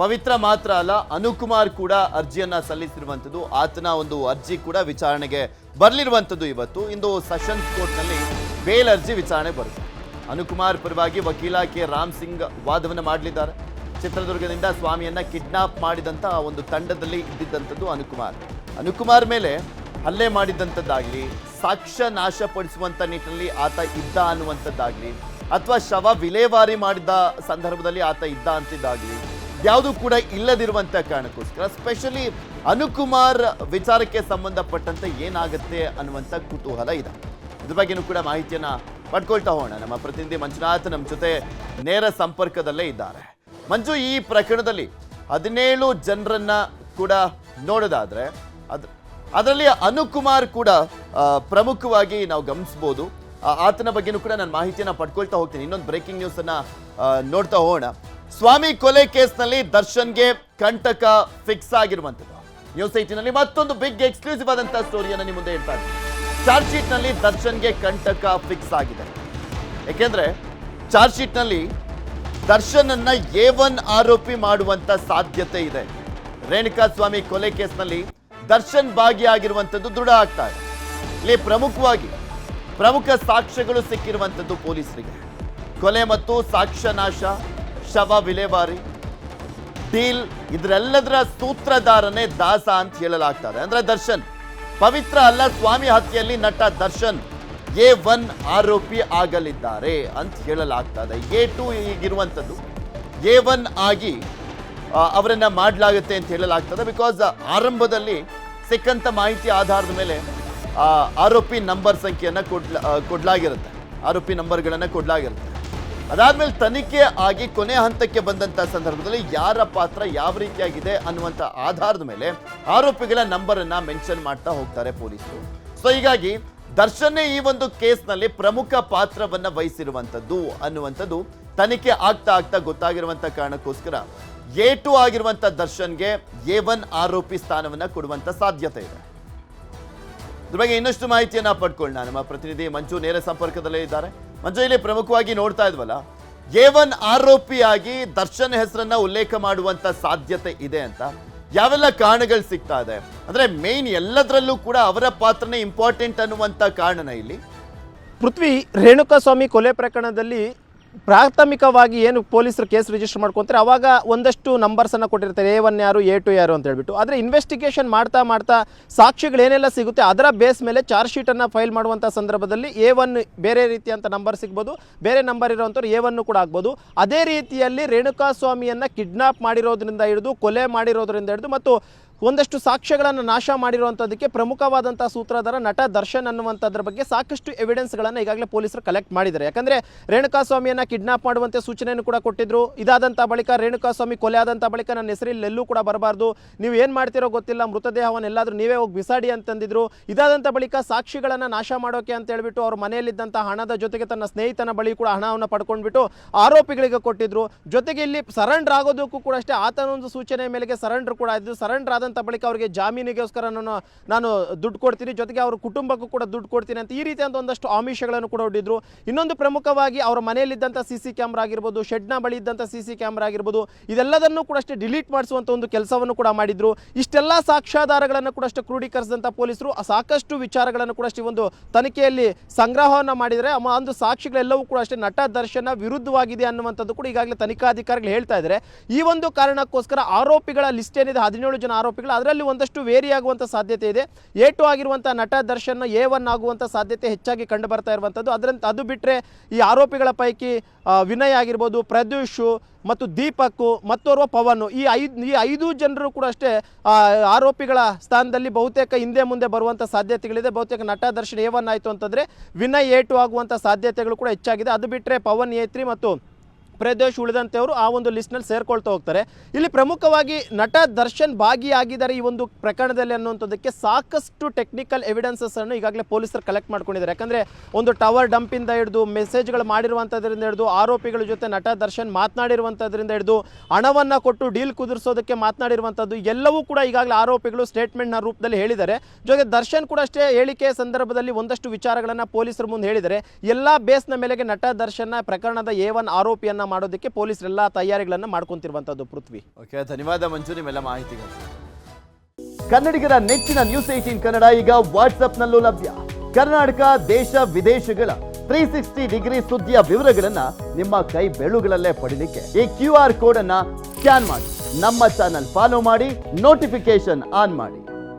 ಪವಿತ್ರ ಮಾತ್ರ ಅಲ್ಲ, ಅನುಕುಮಾರ್ ಕೂಡ ಅರ್ಜಿಯನ್ನ ಸಲ್ಲಿಸಿರುವಂಥದ್ದು. ಆತನ ಒಂದು ಅರ್ಜಿ ಕೂಡ ವಿಚಾರಣೆಗೆ ಬರಲಿರುವಂಥದ್ದು ಇವತ್ತು. ಇಂದು ಸೆಷನ್ಸ್ ಕೋರ್ಟ್ನಲ್ಲಿ ಬೇಲ್ ಅರ್ಜಿ ವಿಚಾರಣೆ ಬರುತ್ತೆ. ಅನುಕುಮಾರ್ ಪರವಾಗಿ ವಕೀಲ ಕೆ. ರಾಮ್ ಸಿಂಗ್ ವಾದವನ್ನು ಮಾಡಲಿದ್ದಾರೆ. ಚಿತ್ರದುರ್ಗದಿಂದ ಸ್ವಾಮಿಯನ್ನ ಕಿಡ್ನಾಪ್ ಮಾಡಿದಂತ ಒಂದು ತಂಡದಲ್ಲಿ ಇದ್ದಿದ್ದಂಥದ್ದು ಅನುಕುಮಾರ್. ಅನುಕುಮಾರ್ ಮೇಲೆ ಹಲ್ಲೆ ಮಾಡಿದಂಥದ್ದಾಗ್ಲಿ, ಸಾಕ್ಷ್ಯ ನಾಶಪಡಿಸುವಂತ ನಿಟ್ಟಿನಲ್ಲಿ ಆತ ಇದ್ದ ಅನ್ನುವಂಥದ್ದಾಗಲಿ, ಅಥವಾ ಶವ ವಿಲೇವಾರಿ ಮಾಡಿದ ಸಂದರ್ಭದಲ್ಲಿ ಆತ ಇದ್ದ ಅಂತಿದ್ದಾಗ್ಲಿ ಯಾವುದು ಕೂಡ ಇಲ್ಲದಿರುವಂತ ಕಾರಣಕ್ಕೋಸ್ಕರ ಸ್ಪೆಷಲಿ ಅನುಕುಮಾರ್ ವಿಚಾರಕ್ಕೆ ಸಂಬಂಧಪಟ್ಟಂತೆ ಏನಾಗುತ್ತೆ ಅನ್ನುವಂಥ ಕುತೂಹಲ ಇದೆ. ಇದ್ರ ಬಗ್ಗೆನೂ ಕೂಡ ಮಾಹಿತಿಯನ್ನ ಪಡ್ಕೊಳ್ತಾ ಹೋಗೋಣ. ನಮ್ಮ ಪ್ರತಿನಿಧಿ ಮಂಜುನಾಥ್ ನಮ್ಮ ಜೊತೆ ನೇರ ಸಂಪರ್ಕದಲ್ಲೇ ಇದ್ದಾರೆ. ಮಂಜು, ಈ ಪ್ರಕರಣದಲ್ಲಿ ಹದಿನೇಳು ಜನರನ್ನ ಕೂಡ ನೋಡೋದಾದ್ರೆ, ಅದ್, ಅದರಲ್ಲಿ ಅನುಕುಮಾರ್ ಕೂಡ ಪ್ರಮುಖವಾಗಿ ನಾವು ಗಮನಿಸ್ಬೋದು. ಆತನ ಬಗ್ಗೆನೂ ಕೂಡ ನಾನು ಮಾಹಿತಿಯನ್ನ ಪಡ್ಕೊಳ್ತಾ ಹೋಗ್ತೀನಿ. ಇನ್ನೊಂದು ಬ್ರೇಕಿಂಗ್ ನ್ಯೂಸ್ ಅನ್ನ ನೋಡ್ತಾ ಹೋಗೋಣ. ಸ್ವಾಮಿ ಕೊಲೆ ಕೇಸ್ನಲ್ಲಿ ದರ್ಶನ್ಗೆ ಕಂಟಕ ಫಿಕ್ಸ್ ಆಗಿರುವಂಥದ್ದು. ನ್ಯೂಸ್ ಏಟಿನಲ್ಲಿ ಮತ್ತೊಂದು ಬಿಗ್ ಎಕ್ಸ್ಕ್ಲೂಸಿವ್ ಆದಂತಹ ಸ್ಟೋರಿಯನ್ನು ನಿಮ್ಮ ಮುಂದೆ ಹೇಳ್ತಾ ಇದ್ದೀನಿ. ಚಾರ್ಜ್ ಶೀಟ್ನಲ್ಲಿ ದರ್ಶನ್ಗೆ ಕಂಟಕ ಫಿಕ್ಸ್ ಆಗಿದೆ. ಯಾಕೆಂದ್ರೆ ಚಾರ್ಜ್ ಶೀಟ್ನಲ್ಲಿ ದರ್ಶನ್ ಅನ್ನ ಎ ಒನ್ ಆರೋಪಿ ಮಾಡುವಂತ ಸಾಧ್ಯತೆ ಇದೆ. ರೇಣುಕಾ ಸ್ವಾಮಿ ಕೊಲೆ ಕೇಸ್ನಲ್ಲಿ ದರ್ಶನ್ ಭಾಗಿಯಾಗಿರುವಂತದ್ದು ದೃಢ ಆಗ್ತಾ ಇದೆ. ಇಲ್ಲಿ ಪ್ರಮುಖವಾಗಿ ಪ್ರಮುಖ ಸಾಕ್ಷ್ಯಗಳು ಸಿಕ್ಕಿರುವಂತದ್ದು ಪೊಲೀಸರಿಗೆ. ಕೊಲೆ ಮತ್ತು ಸಾಕ್ಷ್ಯ ನಾಶ ಶವ ವಿಲೇವಾರಿ, ಡೀಲ್ ಇದರೆಲ್ಲದರ ಸೂತ್ರಧಾರನೇ ದಾಸ ಅಂತ ಹೇಳಲಾಗ್ತದೆ. ಅಂದ್ರೆ ದರ್ಶನ್, ಪವಿತ್ರ ಅಲ್ಲ, ಸ್ವಾಮಿ ಹತ್ಯೆಯಲ್ಲಿ ನಟ ದರ್ಶನ್ ಎ ಒನ್ ಆರೋಪಿ ಆಗಲಿದ್ದಾರೆ ಅಂತ ಹೇಳಲಾಗ್ತದೆ. ಎ ಟು ಈಗಿರುವಂಥದ್ದು, ಎ ಒನ್ ಆಗಿ ಅವರನ್ನು ಮಾಡಲಾಗುತ್ತೆ ಅಂತ ಹೇಳಲಾಗ್ತದೆ. ಬಿಕಾಸ್ ಆರಂಭದಲ್ಲಿ ಸಿಕ್ಕಂತ ಮಾಹಿತಿ ಆಧಾರದ ಮೇಲೆ ಆರೋಪಿ ನಂಬರ್ ಸಂಖ್ಯೆಯನ್ನು ಕೊಡ್ಲಾ ಕೊಡ್ಲಾಗಿರುತ್ತೆ. ಆರೋಪಿ ನಂಬರ್ಗಳನ್ನು ಕೊಡ್ಲಾಗಿರುತ್ತೆ. ಅದಾದ್ಮೇಲೆ ತನಿಖೆ ಆಗಿ ಕೊನೆ ಹಂತಕ್ಕೆ ಬಂದಂತ ಸಂದರ್ಭದಲ್ಲಿ ಯಾರ ಪಾತ್ರ ಯಾವ ರೀತಿಯಾಗಿದೆ ಅನ್ನುವಂತ ಆಧಾರದ ಮೇಲೆ ಆರೋಪಿಗಳ ನಂಬರ್ ಅನ್ನ ಮೆನ್ಷನ್ ಮಾಡ್ತಾ ಹೋಗ್ತಾರೆ ಪೊಲೀಸರು. ಸೊ ಹೀಗಾಗಿ ದರ್ಶನ್ನೇ ಈ ಒಂದು ಕೇಸ್ನಲ್ಲಿ ಪ್ರಮುಖ ಪಾತ್ರವನ್ನ ವಹಿಸಿರುವಂತದ್ದು ಅನ್ನುವಂಥದ್ದು ತನಿಖೆ ಆಗ್ತಾ ಆಗ್ತಾ ಗೊತ್ತಾಗಿರುವಂತ ಕಾರಣಕ್ಕೋಸ್ಕರ ಎ ಟು ಆಗಿರುವಂತ ದರ್ಶನ್ಗೆ ಎ ಒನ್ ಆರೋಪಿ ಸ್ಥಾನವನ್ನ ಕೊಡುವಂತ ಸಾಧ್ಯತೆ ಇದೆ. ಇದ್ರ ಬಗ್ಗೆ ಇನ್ನಷ್ಟು ಮಾಹಿತಿಯನ್ನ ಪಡ್ಕೊಳ್ಳೋಣ. ನಮ್ಮ ಪ್ರತಿನಿಧಿ ಮಂಜು ನೇರ ಸಂಪರ್ಕದಲ್ಲೇ ಇದ್ದಾರೆ. ಮಂಜು ಇಲ್ಲಿ ಪ್ರಮುಖವಾಗಿ ನೋಡ್ತಾ ಇದ್ವಲ್ಲ ಎ ಒನ್ ಆರೋಪಿಯಾಗಿ ದರ್ಶನ್ ಹೆಸರನ್ನ ಉಲ್ಲೇಖ ಮಾಡುವಂತ ಸಾಧ್ಯತೆ ಇದೆ ಅಂತ. ಯಾವೆಲ್ಲ ಕಾರಣಗಳು ಸಿಗ್ತಾ ಇದೆ? ಅಂದ್ರೆ ಮೇನ್ ಎಲ್ಲದರಲ್ಲೂ ಕೂಡ ಅವರ ಪಾತ್ರನೇ ಇಂಪಾರ್ಟೆಂಟ್ ಅನ್ನುವಂತ ಕಾರಣನ ಇಲ್ಲಿ. ಪೃಥ್ವಿ ರೇಣುಕಾಸ್ವಾಮಿ ಕೊಲೆ ಪ್ರಕರಣದಲ್ಲಿ ಪ್ರಾಥಮಿಕವಾಗಿ ಏನು ಪೊಲೀಸರು ಕೇಸ್ ರಿಜಿಸ್ಟರ್ ಮಾಡ್ಕೊತಾರೆ, ಅವಾಗ ಒಂದಷ್ಟು ನಂಬರ್ಸನ್ನು ಕೊಟ್ಟಿರ್ತಾರೆ ಎ ಒನ್ ಯಾರು ಎ ಟು ಯಾರು ಅಂತ ಹೇಳ್ಬಿಟ್ಟು. ಆದರೆ ಇನ್ವೆಸ್ಟಿಗೇಷನ್ ಮಾಡ್ತಾ ಮಾಡ್ತಾ ಸಾಕ್ಷಿಗಳೇನೆಲ್ಲ ಸಿಗುತ್ತೆ, ಅದರ ಬೇಸ್ ಮೇಲೆ ಚಾರ್ಜ್ ಶೀಟನ್ನು ಫೈಲ್ ಮಾಡುವಂಥ ಸಂದರ್ಭದಲ್ಲಿ ಎ ಒನ್ ಬೇರೆ ರೀತಿಯಂಥ ನಂಬರ್ ಸಿಗ್ಬೋದು, ಬೇರೆ ನಂಬರ್ ಇರೋವಂಥವ್ರು ಎ ಒನ್ನು ಕೂಡ ಆಗ್ಬೋದು. ಅದೇ ರೀತಿಯಲ್ಲಿ ರೇಣುಕಾಸ್ವಾಮಿಯನ್ನು ಕಿಡ್ನಾಪ್ ಮಾಡಿರೋದ್ರಿಂದ ಹಿಡಿದು, ಕೊಲೆ ಮಾಡಿರೋದ್ರಿಂದ ಹಿಡಿದು, ಮತ್ತು ಒಂದಷ್ಟು ಸಾಕ್ಷ್ಯಗಳನ್ನು ನಾಶ ಮಾಡಿರುವಂಥದ್ದಕ್ಕೆ ಪ್ರಮುಖವಾದಂಥ ಸೂತ್ರಧಾರ ನಟ ದರ್ಶನ್ ಅನ್ನುವಂಥದ್ರ ಬಗ್ಗೆ ಸಾಕಷ್ಟು ಎವಿಡೆನ್ಸ್ಗಳನ್ನು ಈಗಾಗಲೇ ಪೊಲೀಸರು ಕಲೆಕ್ಟ್ ಮಾಡಿದ್ದಾರೆ. ಯಾಕಂದರೆ ರೇಣುಕಾಸ್ವಾಮಿಯನ್ನು ಕಿಡ್ನಾಪ್ ಮಾಡುವಂತೆ ಸೂಚನೆಯನ್ನು ಕೂಡ ಕೊಟ್ಟಿದ್ರು. ಇದಾದಂಥ ಬಳಿಕ ರೇಣುಕಾಸ್ವಾಮಿ ಕೊಲೆ ಆದಂಥ ಬಳಿಕ ನನ್ನ ಹೆಸರಲ್ಲಿ ಎಲ್ಲೂ ಕೂಡ ಬರಬಾರ್ದು. ನೀವು ಏನು ಮಾಡ್ತಿರೋ ಗೊತ್ತಿಲ್ಲ, ಮೃತದೇಹವನ್ನು ಎಲ್ಲಾದರೂ ನೀವೇ ಹೋಗಿ ಬಿಸಾಡಿ ಅಂತಂದಿದ್ರು. ಇದಾದಂಥ ಬಳಿಕ ಸಾಕ್ಷಿಗಳನ್ನು ನಾಶ ಮಾಡೋಕೆ ಅಂತ ಹೇಳಿಬಿಟ್ಟು ಅವ್ರ ಮನೆಯಲ್ಲಿದ್ದಂಥ ಹಣದ ಜೊತೆಗೆ ತನ್ನ ಸ್ನೇಹಿತನ ಬಳಿ ಕೂಡ ಹಣವನ್ನು ಪಡ್ಕೊಂಡ್ಬಿಟ್ಟು ಆರೋಪಿಗಳಿಗೆ ಕೊಟ್ಟಿದ್ರು. ಜೊತೆಗೆ ಇಲ್ಲಿ ಸರೆಂಡರ್ ಆಗೋದಕ್ಕೂ ಕೂಡ ಅಷ್ಟೇ ಆತನೊಂದು ಸೂಚನೆ ಮೇಲೆ ಸರೆಂಡರ್ ಕೂಡ ಆಯಿತು. ಸರೆಂಡರ್ ಆದಂಥ ಬಳಿಕ ಅವರಿಗೆ ಜಾಮೀನಿಗೋಸ್ಕರ ನಾನು ನಾನು ದುಡ್ಡು ಕೊಡ್ತೀನಿ. ಜೊತೆಗೆ ಅವ್ರ ಕುಟುಂಬಕ್ಕೂ ಕೂಡ ದುಡ್ಡು ಕೊಡ್ತೀನಿ ಅಂತ ಈ ರೀತಿಯಾದ ಒಂದಷ್ಟು ಆಮಿಷಗಳನ್ನು ಕೂಡ ಒಡ್ಡಿದ್ರು ಇನ್ನೊಂದು ಪ್ರಮುಖವಾಗಿ ಅವರ ಮನೆಯಲ್ಲಿದ್ದಂಥ ಸಿ ಸಿ ಕ್ಯಾಮ್ರಾ ಆಗಿರ್ಬೋದು, ಶೆಡ್ನ ಬಳಿ ಇದ್ದಂಥ ಸಿ ಸಿ ಕ್ಯಾಮ್ರಾ ಆಗಿರ್ಬೋದು, ಇದೆಲ್ಲದನ್ನು ಕೂಡ ಅಷ್ಟೇ ಡಿಲೀಟ್ ಮಾಡಿಸುವಂಥ ಒಂದು ಕೆಲಸವನ್ನು ಕೂಡ ಮಾಡಿದ್ರು. ಇಷ್ಟೆಲ್ಲ ಸಾಕ್ಷ್ಯಾಧಾರಗಳನ್ನು ಕೂಡ ಅಷ್ಟೇ ಕ್ರೋಢೀಕರಿಸಿದಂಥ ಪೊಲೀಸರು, ಸಾಕಷ್ಟು ವಿಚಾರಗಳನ್ನು ಕೂಡ ಅಷ್ಟೇ ಒಂದು ತನಿಖೆಯಲ್ಲಿ ಸಂಗ್ರಹವನ್ನು ಮಾಡಿದರೆ ಒಂದು ಸಾಕ್ಷಿಗಳೆಲ್ಲವೂ ಕೂಡ ಅಷ್ಟೇ ನಟ ದರ್ಶನ ವಿರುದ್ಧವಾಗಿದೆ ಅನ್ನುವಂಥದ್ದು ಕೂಡ ಈಗಾಗಲೇ ತನಿಖಾಧಿಕಾರಿಗಳು ಹೇಳ್ತಾ ಇದ್ದಾರೆ. ಈ ಒಂದು ಕಾರಣಕ್ಕೋಸ್ಕರ ಆರೋಪಿಗಳ ಲಿಸ್ಟ್ ಏನಿದೆ, ಹದಿನೇಳು ಜನ ಆರೋಪಿಗಳು ಅದರಲ್ಲಿ ಒಂದಷ್ಟು ವೇರಿ ಆಗುವಂಥ ಸಾಧ್ಯತೆ ಇದೆ. ಎ ಟು ಆಗಿರುವಂಥ ನಟ ದರ್ಶನ್ ಎ ಒನ್ ಆಗುವಂಥ ಸಾಧ್ಯತೆ ಹೆಚ್ಚಾಗಿ ಕಂಡು ಬರ್ತಾ ಇರುವಂಥದ್ದು. ಅದರಂತ ಅದು ಬಿಟ್ಟರೆ ಈ ಆರೋಪಿಗಳ ಪೈಕಿ ವಿನಯ್ ಆಗಿರ್ಬೋದು, ಪ್ರದ್ಯೂಷು ಮತ್ತು ದೀಪಕ್ ಮತ್ತೋರ್ವ ಪವನ್. ಈ ಐದು ಈ ಐದು ಜನರು ಕೂಡ ಅಷ್ಟೇ ಆರೋಪಿಗಳ ಸ್ಥಾನದಲ್ಲಿ ಬಹುತೇಕ ಹಿಂದೆ ಮುಂದೆ ಬರುವಂಥ ಸಾಧ್ಯತೆಗಳಿದೆ. ಬಹುತೇಕ ನಟ ದರ್ಶನ್ ಎ ಒನ್ ಆಯಿತು ಅಂತಂದರೆ ವಿನಯ್ ಎ ಟು ಆಗುವಂಥ ಸಾಧ್ಯತೆಗಳು ಕೂಡ ಹೆಚ್ಚಾಗಿದೆ. ಅದು ಬಿಟ್ಟರೆ ಪವನ್ ಎ ಮತ್ತು ಪ್ರದೇಶ್ ಉಳಿದಂತೆಯವರು ಆ ಒಂದು ಲಿಸ್ಟ್ನಲ್ಲಿ ಸೇರ್ಕೊಳ್ತಾ ಹೋಗ್ತಾರೆ. ಇಲ್ಲಿ ಪ್ರಮುಖವಾಗಿ ನಟ ದರ್ಶನ್ ಭಾಗಿಯಾಗಿದ್ದಾರೆ ಈ ಒಂದು ಪ್ರಕರಣದಲ್ಲಿ ಅನ್ನುವಂಥದ್ದಕ್ಕೆ ಸಾಕಷ್ಟು ಟೆಕ್ನಿಕಲ್ ಎವಿಡೆನ್ಸಸ್ ಅನ್ನು ಈಗಾಗಲೇ ಪೊಲೀಸರು ಕಲೆಕ್ಟ್ ಮಾಡ್ಕೊಂಡಿದ್ದಾರೆ. ಯಾಕಂದರೆ ಒಂದು ಟವರ್ ಡಂಪಿಂದ ಹಿಡಿದು ಮೆಸೇಜ್ಗಳು ಮಾಡಿರುವಂಥದ್ರಿಂದ ಹಿಡಿದು ಆರೋಪಿಗಳ ಜೊತೆ ನಟ ದರ್ಶನ್ ಮಾತನಾಡಿರುವಂಥದ್ರಿಂದ ಹಿಡಿದು ಹಣವನ್ನು ಕೊಟ್ಟು ಡೀಲ್ ಕುದುರಿಸೋದಕ್ಕೆ ಮಾತನಾಡಿರುವಂಥದ್ದು ಎಲ್ಲವೂ ಕೂಡ ಈಗಾಗಲೇ ಆರೋಪಿಗಳು ಸ್ಟೇಟ್ಮೆಂಟ್ನ ರೂಪದಲ್ಲಿ ಹೇಳಿದ್ದಾರೆ. ಜೊತೆಗೆ ದರ್ಶನ್ ಕೂಡ ಅಷ್ಟೇ ಹೇಳಿಕೆ ಸಂದರ್ಭದಲ್ಲಿ ಒಂದಷ್ಟು ವಿಚಾರಗಳನ್ನು ಪೊಲೀಸರ ಮುಂದೆ ಹೇಳಿದ್ದಾರೆ. ಎಲ್ಲ ಬೇಸ್ನ ಮೇಲೆಗೆ ನಟ ದರ್ಶನ್ನ ಪ್ರಕರಣದ ಎ ಒನ್ ಆರೋಪಿಯನ್ನ ವಿಚಾರಣೆಯನ್ನು ಮಾಡೋದಕ್ಕೆ ಪೊಲೀಸರೆಲ್ಲ ತಯಾರಿಗಳನ್ನು ಮಾಡ್ಕೊಂತಿರುವಂತದ್ದು ಪೃಥ್ವಿ. ಓಕೆ ಧನ್ಯವಾದ ಮಂಜು, ನಿಮ್ಮೆಲ್ಲ ಮಾಹಿತಿಗಳು. ಕನ್ನಡಿಗರ ನೆಚ್ಚಿನ ನ್ಯೂಸ್ ಏಟೀನ್ ಕನ್ನಡ ಈಗ ವಾಟ್ಸ್ಆಪ್ನಲ್ಲೂ ಲಭ್ಯ. ಕರ್ನಾಟಕ, ದೇಶ, ವಿದೇಶಗಳ ತ್ರೀ ಸಿಕ್ಸ್ಟಿ ಡಿಗ್ರಿ ಸುದ್ದಿಯ ವಿವರಗಳನ್ನ ನಿಮ್ಮ ಕೈ ಬೆಳುಗಳಲ್ಲೇ ಪಡಿಲಿಕ್ಕೆ ಈ ಕ್ಯೂ ಆರ್ ಕೋಡ್ ಅನ್ನ ಸ್ಕ್ಯಾನ್ ಮಾಡಿ. ನಮ್ಮ ಚಾನಲ್ ಫಾಲೋ ಮಾಡಿ ನೋಟಿಫಿಕೇಶನ್ ಆನ್ ಮಾಡಿ.